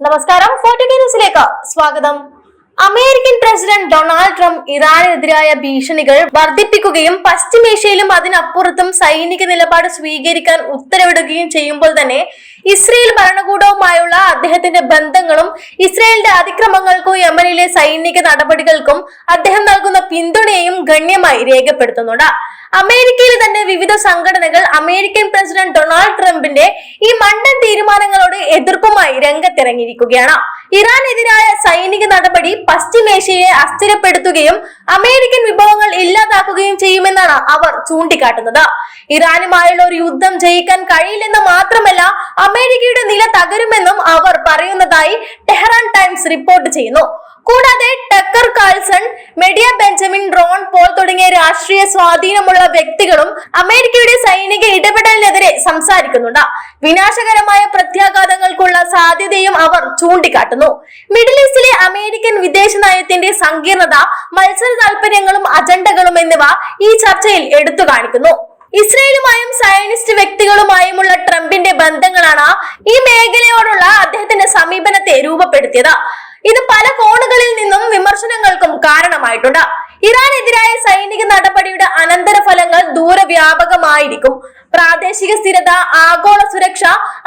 നമസ്കാരം ന്യൂസിലേക്ക് സ്വാഗതം. അമേരിക്കൻ പ്രസിഡന്റ് ഡൊണാൾഡ് ട്രംപ് ഇറാനെതിരായ ഭീഷണികൾ വർദ്ധിപ്പിക്കുകയും പശ്ചിമേഷ്യയിലും അതിനപ്പുറത്തും സൈനിക നിലപാട് സ്വീകരിക്കാൻ ഉത്തരവിടുകയും ചെയ്യുമ്പോൾ തന്നെ ഇസ്രയേൽ ഭരണകൂടവുമായുള്ള അദ്ദേഹത്തിന്റെ ബന്ധങ്ങളും ഇസ്രയേലിന്റെ അതിക്രമങ്ങൾക്കും യമനിലെ സൈനിക നടപടികൾക്കും അദ്ദേഹം നൽകുന്ന പിന്തുണയെയും ഗണ്യമായി രേഖപ്പെടുത്തുന്നുണ്ട്. അമേരിക്കയിൽ തന്നെ വിവിധ സംഘടനകൾ അമേരിക്കൻ പ്രസിഡന്റ് ഡൊണാൾഡ് ട്രംപിന്റെ ഈ മണ്ടൻ തീരുമാനങ്ങളോട് എതിർപ്പുമായി രംഗത്തിറങ്ങിയിരിക്കുകയാണ്. ഇറാനെതിരായ സൈനിക നടപടി പശ്ചിമേഷ്യയെ അസ്ഥിരപ്പെടുത്തുകയും അമേരിക്കൻ വിഭവങ്ങൾ ഇല്ലാതാക്കുകയും ചെയ്യുമെന്നാണ് അവർ ചൂണ്ടിക്കാട്ടുന്നത്. ഇറാനുമായുള്ള ഒരു യുദ്ധം ജയിക്കാൻ കഴിയില്ലെന്ന് മാത്രമല്ല അമേരിക്കയുടെ നില തകരുമെന്നും അവർ പറയുന്നതായി ടെഹ്റാൻ ടൈംസ് റിപ്പോർട്ട് ചെയ്യുന്നു. കൂടാതെ ടക്കർ കാൾസൺ മെഡിയ തുടങ്ങിയ രാഷ്ട്രീയ സ്വാധീനമുള്ള വ്യക്തികളും അമേരിക്കയുടെ സൈനിക ഇടപെടലിനെതിരെ സംസാരിക്കുന്നുണ്ട്. വിനാശകരമായ പ്രത്യാഘാതങ്ങൾക്കുള്ള സാധ്യതയും അവർ ചൂണ്ടിക്കാട്ടുന്നു. മിഡിൽ ഈസ്റ്റിലെ അമേരിക്കൻ വിദേശ നയത്തിന്റെ സങ്കീർണത മത്സര താല്പര്യങ്ങളും അജണ്ടകളും എന്നിവ ഈ ചർച്ചയിൽ എടുത്തു കാണിക്കുന്നു. ഇസ്രയേലുമായും സയനിസ്റ്റ് വ്യക്തികളുമായുമുള്ള ട്രംപിന്റെ ബന്ധങ്ങളാണ് ഈ മേഖലയോടുള്ള അദ്ദേഹത്തിന്റെ സമീപനത്തെ രൂപപ്പെടുത്തിയത്. ഇത് പല കോണുകളിൽ നിന്നും വിമർശനങ്ങൾക്കും കാരണമായിട്ടുണ്ട്. ഇറാനെതിരായ സൈനിക നടപടിയുടെ അനന്തരഫലങ്ങൾ ദൂരവ്യാപകമായിരിക്കും. പ്രാദേശിക സ്ഥിരത ആഗോള സുരക്ഷ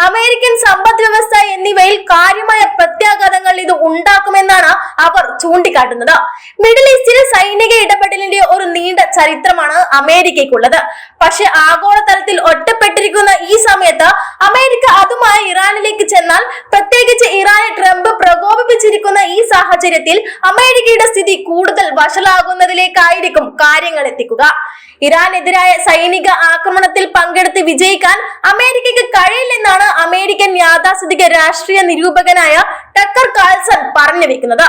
അമേരിക്കൻ സമ്പദ് വ്യവസ്ഥ എന്നിവയിൽ കാര്യമായ പ്രത്യാഘാതങ്ങൾ ഇത് ഉണ്ടാക്കുമെന്നാണ് അവർ ചൂണ്ടിക്കാട്ടുന്നത്. മിഡിൽ ഈസ്റ്റിലെ സൈനിക ഇടപെടലിന്റെ ഒരു നീണ്ട ചരിത്രമാണ് അമേരിക്കയ്ക്കുള്ളത്. പക്ഷെ ആഗോളതലത്തിൽ ഒറ്റപ്പെട്ടിരിക്കുന്ന ഈ സമയത്ത് അമേരിക്ക അതുമായി ഇറാനിലേക്ക് ചെന്നാൽ പ്രത്യേകിച്ച് ഇറാനെ ട്രംപ് പ്രകോപിപ്പിച്ചിരിക്കുന്ന ഈ സാഹചര്യത്തിൽ അമേരിക്കയുടെ സ്ഥിതി കൂടുതൽ വഷളാകുന്നതിലേക്കായിരിക്കും കാര്യങ്ങൾ എത്തിക്കുക. ഇറാനെതിരായ സൈനിക ആക്രമണത്തിൽ പങ്കെടുത്ത് വിജയിക്കാൻ അമേരിക്കയ്ക്ക് കഴിയില്ലെന്നാണ് അമേരിക്കൻ യാഥാസ്ഥിതിക രാഷ്ട്രീയ നിരൂപകനായ ടക്കർ കാൾസൺ പറഞ്ഞു വെക്കുന്നത്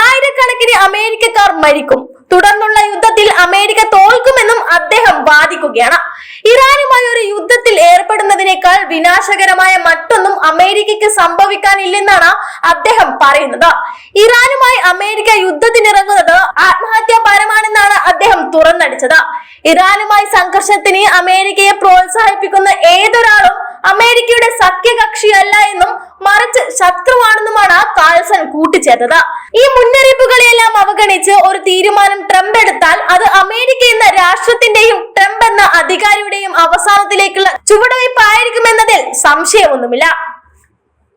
ആയിരക്കണക്കിന് അമേരിക്കക്കാർ മരിക്കും. തുടർന്നുള്ള യുദ്ധത്തിൽ അമേരിക്ക തോൽക്കുമെന്നും അദ്ദേഹം വാദിക്കുകയാണ് ഇറാനുമായി ഒരു യുദ്ധത്തിൽ ഏർപ്പെടുന്നതിനേക്കാൾ വിനാശകരമായ മറ്റൊന്നും അമേരിക്കയ്ക്ക് സംഭവിക്കാനില്ലെന്നാണ് അദ്ദേഹം പറയുന്നത്. ഇറാനുമായി അമേരിക്ക യുദ്ധത്തിനിറങ്ങുന്നത് ആത്മഹത്യാപരമാണെന്നാണ് അദ്ദേഹം തുറന്നടിച്ചത്. ഇറാനുമായി സംഘർഷത്തിന് അമേരിക്കയെ പ്രോത്സാഹിപ്പിക്കുന്ന ഏതൊരാളും അമേരിക്കയുടെ സഖ്യകക്ഷിയല്ല എന്നും മറിച്ച് ശത്രുവാണെന്നുമാണ് കാൾസൺ കൂട്ടിച്ചേർത്തത്. ഈ മുന്നറിയിപ്പുകളെല്ലാം അവഗണിച്ച് ഒരു തീരുമാനം ട്രംപ് എടുത്താൽ അത് അമേരിക്ക എന്ന രാഷ്ട്രത്തിന്റെയും ട്രംപ് എന്ന അധികാരിയുടെയും അവസാനത്തിലേക്കുള്ള ചുവടുവയ്പായിരിക്കുമെന്നതിൽ സംശയമൊന്നുമില്ല.